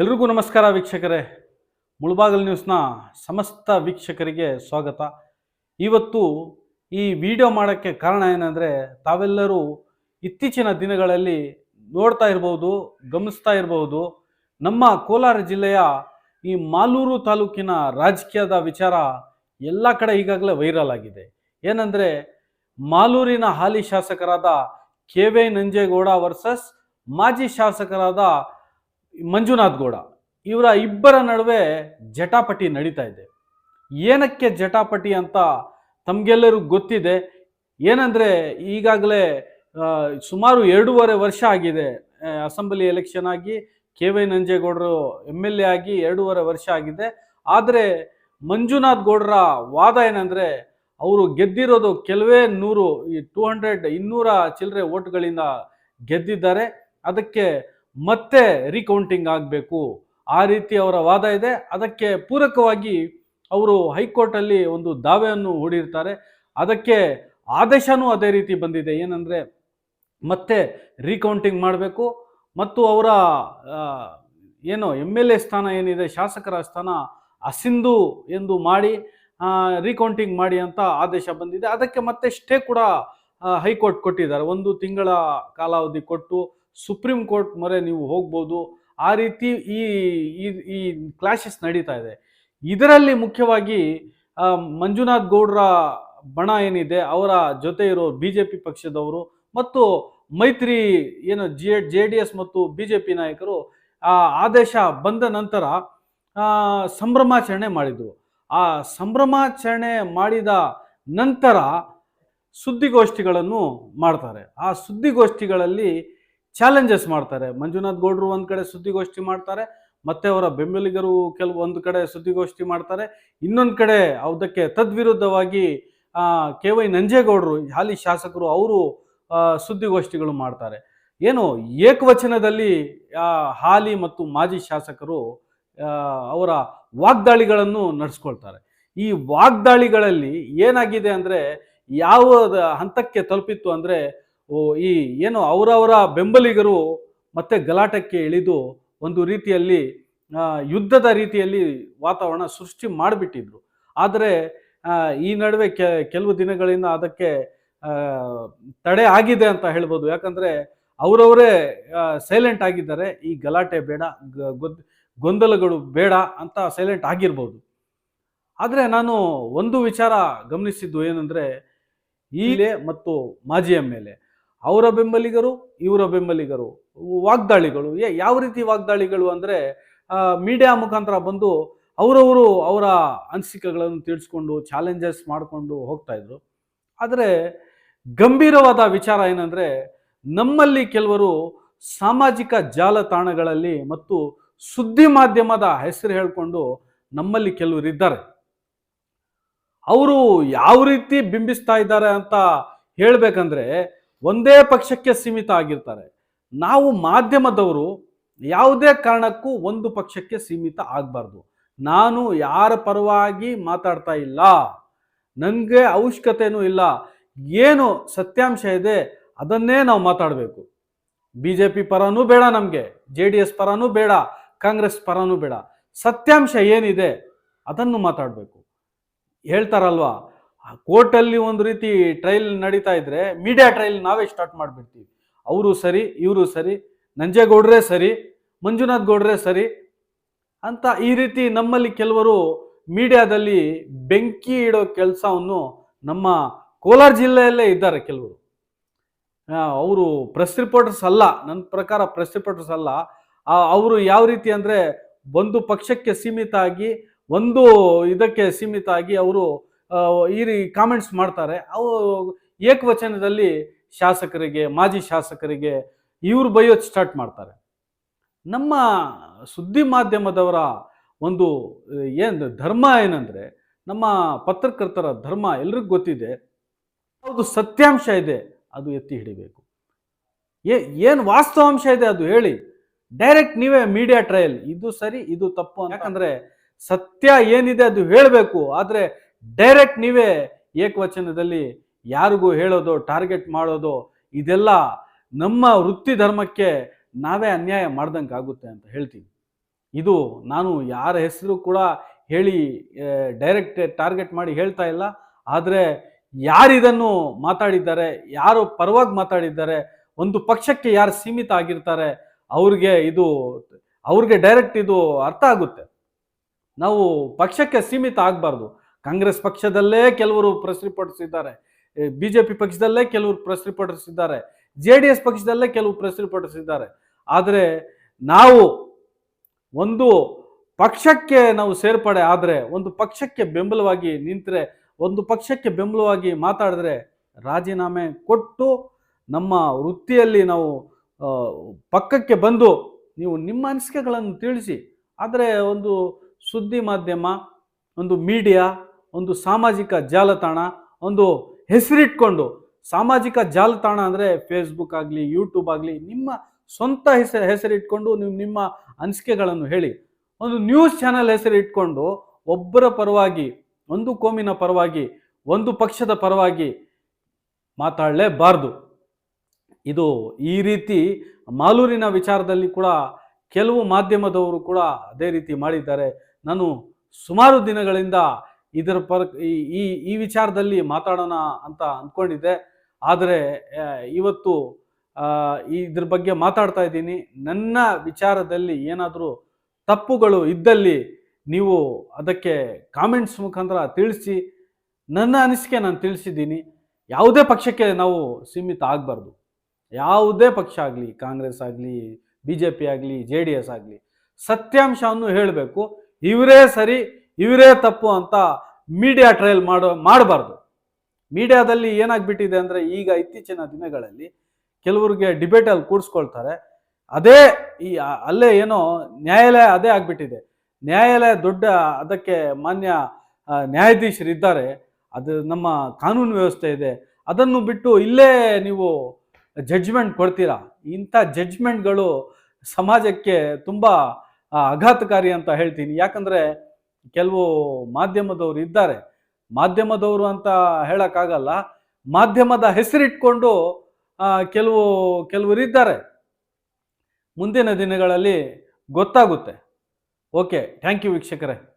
ಎಲ್ರಿಗೂ ನಮಸ್ಕಾರ ವೀಕ್ಷಕರೇ. ಮುಳಬಾಗಲ್ ನ್ಯೂಸ್ನ ಸಮಸ್ತ ವೀಕ್ಷಕರಿಗೆ ಸ್ವಾಗತ. ಇವತ್ತು ಈ ವಿಡಿಯೋ ಮಾಡೋಕ್ಕೆ ಕಾರಣ ಏನಂದರೆ, ತಾವೆಲ್ಲರೂ ಇತ್ತೀಚಿನ ದಿನಗಳಲ್ಲಿ ನೋಡ್ತಾ ಇರ್ಬೋದು, ಗಮನಿಸ್ತಾ ಇರ್ಬೋದು. ನಮ್ಮ ಕೋಲಾರ ಜಿಲ್ಲೆಯ ಈ ಮಾಲೂರು ತಾಲೂಕಿನ ರಾಜಕೀಯದ ವಿಚಾರ ಎಲ್ಲ ಕಡೆ ಈಗಾಗಲೇ ವೈರಲ್ ಆಗಿದೆ. ಏನಂದರೆ, ಮಾಲೂರಿನ ಹಾಲಿ ಶಾಸಕರಾದ ಕೆ ವೈ ನಂಜೇಗೌಡ ವರ್ಸಸ್, ಮಾಜಿ ಶಾಸಕರಾದ ಮಂಜುನಾಥ್ ಗೌಡ, ಇವರ ಇಬ್ಬರ ನಡುವೆ ಜಟಾಪಟಿ ನಡೀತಾ ಇದೆ. ಏನಕ್ಕೆ ಜಟಾಪಟಿ ಅಂತ ತಮಗೆಲ್ಲರಿಗೂ ಗೊತ್ತಿದೆ. ಏನಂದರೆ ಈಗಾಗಲೇ ಸುಮಾರು ಎರಡೂವರೆ ವರ್ಷ ಆಗಿದೆ ಅಸೆಂಬ್ಲಿ ಎಲೆಕ್ಷನ್ ಆಗಿ, ಕೆ ವೈ ನಂಜೇಗೌಡರು ಎಂ ಎಲ್ ಎ ಆಗಿ ಎರಡೂವರೆ ವರ್ಷ ಆಗಿದೆ. ಆದರೆ ಮಂಜುನಾಥ್ ಗೌಡರ ವಾದ ಏನಂದರೆ, ಅವರು ಗೆದ್ದಿರೋದು ಕೆಲವೇ ನೂರು, ಈ ಟೂ ಹಂಡ್ರೆಡ್ ಇನ್ನೂರ ಚಿಲ್ಲರೆ ಓಟ್ಗಳಿಂದ ಗೆದ್ದಿದ್ದಾರೆ. ಅದಕ್ಕೆ ಮತ್ತೆ ರೀಕೌಂಟಿಂಗ್ ಆಗಬೇಕು. ಆ ರೀತಿ ಅವರ ವಾದ ಇದೆ. ಅದಕ್ಕೆ ಪೂರಕವಾಗಿ ಅವರು ಹೈಕೋರ್ಟಲ್ಲಿ ಒಂದು ದಾವೆಯನ್ನು ಹೂಡಿರ್ತಾರೆ. ಅದಕ್ಕೆ ಆದೇಶನೂ ಅದೇ ರೀತಿ ಬಂದಿದೆ. ಏನಂದರೆ ಮತ್ತೆ ರೀಕೌಂಟಿಂಗ್ ಮಾಡಬೇಕು. ಮತ್ತು ಅವರ ಏನು ಎಂ ಎಲ್ ಎ ಸ್ಥಾನ ಏನಿದೆ, ಶಾಸಕರ ಸ್ಥಾನ ಅಸಿಂಧು ಎಂದು ಮಾಡಿ ರೀಕೌಂಟಿಂಗ್ ಮಾಡಿ ಅಂತ ಆದೇಶ ಬಂದಿದೆ. ಅದಕ್ಕೆ ಮತ್ತೆ ಸ್ಟೇ ಕೂಡ ಹೈಕೋರ್ಟ್ ಕೊಟ್ಟಿದ್ದಾರೆ. ಒಂದು ತಿಂಗಳ ಕಾಲಾವಧಿ ಕೊಟ್ಟು ಸುಪ್ರೀಂ ಕೋರ್ಟ್ ಮೊರೆ ನೀವು ಹೋಗ್ಬೋದು. ಆ ರೀತಿ ಈ, ಈ- ಕ್ಲಾಶಸ್ ನಡೀತಾ ಇದೆ. ಇದರಲ್ಲಿ ಮುಖ್ಯವಾಗಿ ಮಂಜುನಾಥ್ ಗೌಡ್ರ ಬಣ ಏನಿದೆ, ಅವರ ಜೊತೆ ಇರೋ ಬಿ ಜೆ ಪಿ ಪಕ್ಷದವರು ಮತ್ತು ಮೈತ್ರಿ, ಏನು ಜೆ ಜೆ ಡಿ ಎಸ್ ಮತ್ತು ಬಿ ಜೆ ಪಿ ನಾಯಕರು, ಆ, ಆದೇಶ ಬಂದ ನಂತರ ಸಂಭ್ರಮಾಚರಣೆ ಮಾಡಿದರು. ಆ ಸಂಭ್ರಮಾಚರಣೆ ಮಾಡಿದ ನಂತರ ಸುದ್ದಿಗೋಷ್ಠಿಗಳನ್ನು ಮಾಡ್ತಾರೆ. ಆ ಸುದ್ದಿಗೋಷ್ಠಿಗಳಲ್ಲಿ ಚಾಲೆಂಜಸ್ ಮಾಡ್ತಾರೆ. ಮಂಜುನಾಥ್ ಗೌಡ್ರು ಒಂದು ಕಡೆ ಸುದ್ದಿಗೋಷ್ಠಿ ಮಾಡ್ತಾರೆ, ಮತ್ತೆ ಅವರ ಬೆಂಬಲಿಗರು ಕೆಲವು ಒಂದು ಕಡೆ ಸುದ್ದಿಗೋಷ್ಠಿ ಮಾಡ್ತಾರೆ. ಇನ್ನೊಂದು ಕಡೆ ಅದಕ್ಕೆ ತದ್ವಿರುದ್ಧವಾಗಿ ಕೆ ವೈ ನಂಜೇಗೌಡರು, ಹಾಲಿ ಶಾಸಕರು ಅವರು ಸುದ್ದಿಗೋಷ್ಠಿಗಳು ಮಾಡ್ತಾರೆ. ಏನು, ಏಕವಚನದಲ್ಲಿ ಹಾಲಿ ಮತ್ತು ಮಾಜಿ ಶಾಸಕರು ಅವರ ವಾಗ್ದಾಳಿಗಳನ್ನು ನಡೆಸ್ಕೊಳ್ತಾರೆ. ಈ ವಾಗ್ದಾಳಿಗಳಲ್ಲಿ ಏನಾಗಿದೆ ಅಂದರೆ ಯಾವ ಹಂತಕ್ಕೆ ತಲುಪಿತ್ತು ಅಂದರೆ ಈ ಏನು ಅವರವರ ಬೆಂಬಲಿಗರು ಮತ್ತೆ ಗಲಾಟಕ್ಕೆ ಇಳಿದು ಒಂದು ರೀತಿಯಲ್ಲಿ ಯುದ್ಧದ ರೀತಿಯಲ್ಲಿ ವಾತಾವರಣ ಸೃಷ್ಟಿ ಮಾಡಿಬಿಟ್ಟಿದ್ರು. ಆದರೆ ಈ ನಡುವೆ ಕೆಲವು ದಿನಗಳಿಂದ ಅದಕ್ಕೆ ತಡೆ ಆಗಿದೆ ಅಂತ ಹೇಳ್ಬೋದು. ಯಾಕಂದರೆ ಅವರವರೇ ಸೈಲೆಂಟ್ ಆಗಿದ್ದಾರೆ. ಈ ಗಲಾಟೆ ಬೇಡ ಗೊಂದಲಗಳು ಬೇಡ ಅಂತ ಸೈಲೆಂಟ್ ಆಗಿರ್ಬೋದು. ಆದರೆ ನಾನು ಒಂದು ವಿಚಾರ ಗಮನಿಸಿದ್ದು ಏನಂದರೆ, ಈಲೆ ಮತ್ತು ಮಾಜಿ ಎಂ ಎಲ್ ಎ ಅವರ ಬೆಂಬಲಿಗರು, ಇವರ ಬೆಂಬಲಿಗರು, ವಾಗ್ದಾಳಿಗಳು, ಏ, ಯಾವ ರೀತಿ ವಾಗ್ದಾಳಿಗಳು ಅಂದರೆ ಮೀಡಿಯಾ ಮುಖಾಂತರ ಬಂದು ಅವರವರು ಅವರ ಅನಿಸಿಕೆಗಳನ್ನು ತಿಳಿಸ್ಕೊಂಡು ಚಾಲೆಂಜಸ್ ಮಾಡಿಕೊಂಡು ಹೋಗ್ತಾ ಇದ್ರು. ಆದರೆ ಗಂಭೀರವಾದ ವಿಚಾರ ಏನಂದರೆ, ನಮ್ಮಲ್ಲಿ ಕೆಲವರು ಸಾಮಾಜಿಕ ಜಾಲತಾಣಗಳಲ್ಲಿ ಮತ್ತು ಸುದ್ದಿ ಮಾಧ್ಯಮದ ಹೆಸರು ಹೇಳಿಕೊಂಡು ನಮ್ಮಲ್ಲಿ ಕೆಲವರು ಇದ್ದಾರೆ. ಅವರು ಯಾವ ರೀತಿ ಬಿಂಬಿಸ್ತಾ ಇದ್ದಾರೆ ಅಂತ ಹೇಳ್ಬೇಕಂದ್ರೆ ಒಂದೇ ಪಕ್ಷಕ್ಕೆ ಸೀಮಿತ ಆಗಿರ್ತಾರೆ. ನಾವು ಮಾಧ್ಯಮದವರು ಯಾವುದೇ ಕಾರಣಕ್ಕೂ ಒಂದು ಪಕ್ಷಕ್ಕೆ ಸೀಮಿತ ಆಗಬಾರ್ದು. ನಾನು ಯಾರ ಪರವಾಗಿ ಮಾತಾಡ್ತಾ ಇಲ್ಲ, ನನಗೆ ಅವಶ್ಯಕತೆಯೂ ಇಲ್ಲ, ಏನು ಸತ್ಯಾಂಶ ಇದೆ ಅದನ್ನೇ ನಾವು ಮಾತಾಡಬೇಕು. ಬಿ ಜೆ ಪಿ ಪರನೂ ಬೇಡ ನಮಗೆ, ಜೆ ಡಿ ಎಸ್ ಪರನೂ ಬೇಡ, ಕಾಂಗ್ರೆಸ್ ಪರನೂ ಬೇಡ. ಸತ್ಯಾಂಶ ಏನಿದೆ ಅದನ್ನು ಮಾತಾಡಬೇಕು. ಹೇಳ್ತಾರಲ್ವಾ? ಕೋರ್ಟಲ್ಲಿ ಒಂದು ರೀತಿ ಟ್ರಯಲ್ ನಡೀತಾ ಇದ್ರೆ ಮೀಡಿಯಾ ಟ್ರಯಲ್ ನಾವೇ ಸ್ಟಾರ್ಟ್ ಮಾಡಿಬಿಡ್ತೀವಿ. ಅವರು ಸರಿ, ಇವರು ಸರಿ, ನಂಜೇಗೌಡ್ರೆ ಸರಿ, ಮಂಜುನಾಥ್ ಗೌಡ್ರೆ ಸರಿ ಅಂತ ಈ ರೀತಿ ನಮ್ಮಲ್ಲಿ ಕೆಲವರು ಮೀಡಿಯಾದಲ್ಲಿ ಬೆಂಕಿ ಇಡೋ ಕೆಲಸವನ್ನು ನಮ್ಮ ಕೋಲಾರ ಜಿಲ್ಲೆಯಲ್ಲೇ ಇದ್ದಾರೆ ಕೆಲವರು. ಅವರು ಪ್ರೆಸ್ ರಿಪೋರ್ಟರ್ಸ್ ಅಲ್ಲ, ನನ್ನ ಪ್ರಕಾರ ಪ್ರೆಸ್ ರಿಪೋರ್ಟರ್ಸ್ ಅಲ್ಲ. ಅವರು ಯಾವ ರೀತಿ ಅಂದರೆ ಒಂದು ಪಕ್ಷಕ್ಕೆ ಸೀಮಿತ ಆಗಿ, ಒಂದು ಇದಕ್ಕೆ ಸೀಮಿತ ಆಗಿ ಅವರು ಈ ರೀ ಕಾಮೆಂಟ್ಸ್ ಮಾಡ್ತಾರೆ. ಅವು ಏಕವಚನದಲ್ಲಿ ಶಾಸಕರಿಗೆ ಮಾಜಿ ಶಾಸಕರಿಗೆ ಇವ್ರು ಬೈಯೋದು ಸ್ಟಾರ್ಟ್ ಮಾಡ್ತಾರೆ. ನಮ್ಮ ಸುದ್ದಿ ಮಾಧ್ಯಮದವರ ಒಂದು ಏನು ಧರ್ಮ ಏನಂದರೆ ನಮ್ಮ ಪತ್ರಕರ್ತರ ಧರ್ಮ ಎಲ್ರಿಗೂ ಗೊತ್ತಿದೆ. ಅದು ಸತ್ಯಾಂಶ ಇದೆ ಅದು ಎತ್ತಿ ಹಿಡಿಬೇಕು. ಏ ಏನು ವಾಸ್ತವಾಂಶ ಇದೆ ಅದು ಹೇಳಿ. ಡೈರೆಕ್ಟ್ ನೀವೇ ಮೀಡಿಯಾ ಟ್ರಯಲ್ ಇದು ಸರಿ ಇದು ತಪ್ಪು ಯಾಕಂದ್ರೆ ಸತ್ಯ ಏನಿದೆ ಅದು ಹೇಳಬೇಕು. ಆದರೆ ಡೈರೆಕ್ಟ್ ನೀವೇ ಏಕವಚನದಲ್ಲಿ ಯಾರಿಗೂ ಹೇಳೋದು, ಟಾರ್ಗೆಟ್ ಮಾಡೋದು, ಇದೆಲ್ಲ ನಮ್ಮ ವೃತ್ತಿ ಧರ್ಮಕ್ಕೆ ನಾವೇ ಅನ್ಯಾಯ ಮಾಡ್ದಂಗೆ ಆಗುತ್ತೆ ಅಂತ ಹೇಳ್ತೀನಿ. ಇದು ನಾನು ಯಾರ ಹೆಸರು ಕೂಡ ಹೇಳಿ ಡೈರೆಕ್ಟ್ ಟಾರ್ಗೆಟ್ ಮಾಡಿ ಹೇಳ್ತಾ ಇಲ್ಲ. ಆದರೆ ಯಾರಿದನ್ನು ಮಾತಾಡಿದ್ದಾರೆ, ಯಾರು ಪರವಾಗಿ ಮಾತಾಡಿದ್ದಾರೆ, ಒಂದು ಪಕ್ಷಕ್ಕೆ ಯಾರು ಸೀಮಿತ ಆಗಿರ್ತಾರೆ, ಅವ್ರಿಗೆ ಇದು, ಅವ್ರಿಗೆ ಡೈರೆಕ್ಟ್ ಇದು ಅರ್ಥ ಆಗುತ್ತೆ. ನಾವು ಪಕ್ಷಕ್ಕೆ ಸೀಮಿತ ಆಗಬಾರ್ದು. ಕಾಂಗ್ರೆಸ್ ಪಕ್ಷದಲ್ಲೇ ಕೆಲವರು ಪ್ರಸ್ತುತಪಡಿಸಿದ್ದಾರೆ ಬಿಜೆಪಿ ಪಕ್ಷದಲ್ಲೇ ಕೆಲವರು ಪ್ರಸ್ತುತಪಡಿಸಿದ್ದಾರೆ ಜೆ ಡಿ ಎಸ್ ಪಕ್ಷದಲ್ಲೇ ಕೆಲವು ಪ್ರಸ್ತುತಪಡಿಸಿದ್ದಾರೆ ಆದರೆ ನಾವು ಒಂದು ಪಕ್ಷಕ್ಕೆ ನಾವು ಸೇರ್ಪಡೆ ಆದರೆ, ಒಂದು ಪಕ್ಷಕ್ಕೆ ಬೆಂಬಲವಾಗಿ ನಿಂತರೆ, ಒಂದು ಪಕ್ಷಕ್ಕೆ ಬೆಂಬಲವಾಗಿ ಮಾತಾಡಿದ್ರೆ ರಾಜೀನಾಮೆ ಕೊಟ್ಟು ನಮ್ಮ ವೃತ್ತಿಯಲ್ಲಿ ನಾವು ಪಕ್ಕಕ್ಕೆ ಬಂದು ನೀವು ನಿಮ್ಮ ಅನಿಸಿಕೆಗಳನ್ನು ತಿಳಿಸಿ. ಆದರೆ ಒಂದು ಸುದ್ದಿ ಮಾಧ್ಯಮ, ಒಂದು ಮೀಡಿಯಾ ಒಂದು ಸಾಮಾಜಿಕ ಜಾಲತಾಣ, ಒಂದು ಹೆಸರಿಟ್ಕೊಂಡು, ಸಾಮಾಜಿಕ ಜಾಲತಾಣ ಅಂದರೆ ಫೇಸ್ಬುಕ್ ಆಗಲಿ ಯೂಟ್ಯೂಬ್ ಆಗಲಿ, ನಿಮ್ಮ ಸ್ವಂತ ಹೆಸರು, ಹೆಸರಿಟ್ಕೊಂಡು ನೀವು ನಿಮ್ಮ ಅನಿಸಿಕೆಗಳನ್ನು ಹೇಳಿ. ಒಂದು ನ್ಯೂಸ್ ಚಾನೆಲ್ ಹೆಸರಿಟ್ಕೊಂಡು, ಒಬ್ಬರ ಪರವಾಗಿ, ಒಂದು ಕೋಮಿನ ಪರವಾಗಿ, ಒಂದು ಪಕ್ಷದ ಪರವಾಗಿ ಮಾತಾಡಲೇಬಾರ್ದು. ಇದು ಈ ರೀತಿ ಮಾಲೂರಿನ ವಿಚಾರದಲ್ಲಿ ಕೂಡ ಕೆಲವು ಮಾಧ್ಯಮದವರು ಕೂಡ ಅದೇ ರೀತಿ ಮಾಡಿದ್ದಾರೆ. ನಾನು ಸುಮಾರು ದಿನಗಳಿಂದ ಇದರ ಪರ ಈ- ಈ ವಿಚಾರದಲ್ಲಿ ಮಾತಾಡೋಣ ಅಂತ ಅಂದ್ಕೊಂಡಿದ್ದೆ. ಆದರೆ ಇವತ್ತು ಇದ್ರ ಬಗ್ಗೆ ಮಾತಾಡ್ತಾ ಇದ್ದೀನಿ. ನನ್ನ ವಿಚಾರದಲ್ಲಿ ಏನಾದರೂ ತಪ್ಪುಗಳು ಇದ್ದಲ್ಲಿ ನೀವು ಅದಕ್ಕೆ ಕಾಮೆಂಟ್ಸ್ ಮುಖಾಂತರ ತಿಳಿಸಿ. ನನ್ನ ಅನಿಸಿಕೆ ನಾನು ತಿಳಿಸಿದ್ದೀನಿ. ಯಾವುದೇ ಪಕ್ಷಕ್ಕೆ ನಾವು ಸೀಮಿತ ಆಗಬಾರ್ದು. ಯಾವುದೇ ಪಕ್ಷ ಆಗಲಿ, ಕಾಂಗ್ರೆಸ್ ಆಗಲಿ ಬಿ ಜೆ ಪಿ ಆಗಲಿ, ಜೆ ಡಿ ಎಸ್ ಆಗಲಿ, ಸತ್ಯಾಂಶವನ್ನು ಹೇಳಬೇಕು. ಇವರೇ ಸರಿ ಇವರೇ ತಪ್ಪು ಅಂತ ಮೀಡಿಯಾ ಟ್ರಯಲ್ ಮಾಡೋ, ಮಾಡಬಾರ್ದು. ಮೀಡಿಯಾದಲ್ಲಿ ಏನಾಗ್ಬಿಟ್ಟಿದೆ ಅಂದರೆ ಈಗ ಇತ್ತೀಚಿನ ದಿನಗಳಲ್ಲಿ ಕೆಲವರಿಗೆ ಡಿಬೇಟಲ್ಲಿ ಕೂಡಿಸ್ಕೊಳ್ತಾರೆ. ಅದೇ ಈ ಅಲ್ಲೇ ಏನೋ ನ್ಯಾಯಾಲಯ ಅದೇ ಆಗ್ಬಿಟ್ಟಿದೆ. ನ್ಯಾಯಾಲಯ ದೊಡ್ಡ, ಅದಕ್ಕೆ ಮಾನ್ಯ ನ್ಯಾಯಾಧೀಶರು ನ್ಯಾಯಾಧೀಶರಿದ್ದಾರೆ ಅದು ನಮ್ಮ ಕಾನೂನು ವ್ಯವಸ್ಥೆ ಇದೆ. ಅದನ್ನು ಬಿಟ್ಟು ಇಲ್ಲೇ ನೀವು ಜಡ್ಜ್ಮೆಂಟ್ ಕೊಡ್ತೀರಾ? ಇಂಥ ಜಡ್ಜ್ಮೆಂಟ್ಗಳು ಸಮಾಜಕ್ಕೆ ತುಂಬ ಆಘಾತಕಾರಿ ಅಂತ ಹೇಳ್ತೀನಿ. ಯಾಕಂದರೆ ಕೆಲವು ಮಾಧ್ಯಮದವರು ಇದ್ದಾರೆ. ಮಾಧ್ಯಮದವರು ಅಂತ ಹೇಳೋಕ್ಕಾಗಲ್ಲ. ಮಾಧ್ಯಮದ ಹೆಸರಿಟ್ಕೊಂಡು ಕೆಲವು, ಕೆಲವರು ಇದ್ದಾರೆ. ಮುಂದಿನ ದಿನಗಳಲ್ಲಿ ಗೊತ್ತಾಗುತ್ತೆ. ಓಕೆ, ಥ್ಯಾಂಕ್ ಯು ವೀಕ್ಷಕರೇ.